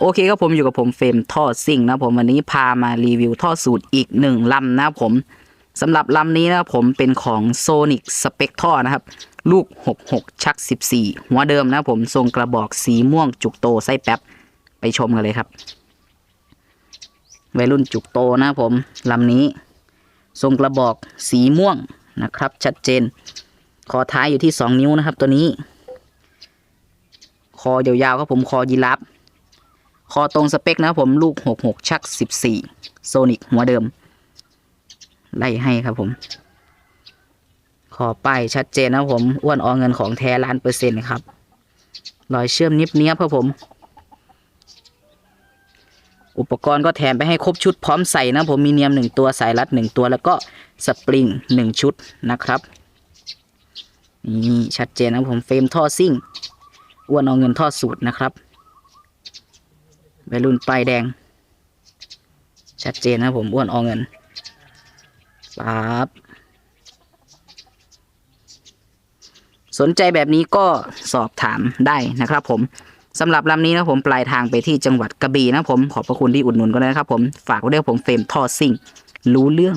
โอเคครับผมอยู่กับผมเฟรมท่อซิ่งนะผมวันนี้พามารีวิวท่อสูตรอีกหนึ่งลำนะผมสำหรับลำนี้นะผมเป็นของ Sonic Spec ท่อนะครับ ลูก 66 ชัก 14 หัวเดิมนะผมทรงกระบอกสีม่วงจุกโตไส้แป๊บ ไปชมกันเลยครับวัยรุ่นจุกโตนะผมลำนี้ ทรงกระบอกสีม่วงนะครับ ชัดเจน คอท้ายอยู่ที่ 2 นิ้วนะครับ ตัวนี้ คอยาวๆครับผมคอยีราฟ คอตรงสเปคนะผมลูก 66 ชัก 14 โซนิกหัวเดิม ไล่ให้ครับผม ขอป้ายชัดเจนนะผมอ้วนออเงินของแท้ล้านเปอร์เซ็นต์ครับรอยเชื่อมนิบเนี้ยครับผม อุปกรณ์ก็แถมไปให้ครบชุดพร้อมใส่นะผมมีเนียมหนึ่งตัวสายรัดหนึ่งตัวแล้วก็สปริงหนึ่งชุดนะครับนี่ชัดเจนนะผมเฟรมท่อซิ่งอ้วนเอาเงินท่อสูตรนะครับ วัยรุ่นป้ายแดง ชัดเจนนะผมอ้วนออาเงินปั๊บสนใจแบบนี้ก็สอบถามได้นะครับผมสำหรับลำนี้นะผมปลายทางไปที่จังหวัดกระบี่นะผม ขอบพระคุณที่อุดหนุนก็ได้นะครับผม ฝากไว้ด้วยผมเฟรมทอซิ่ง รู้เรื่อง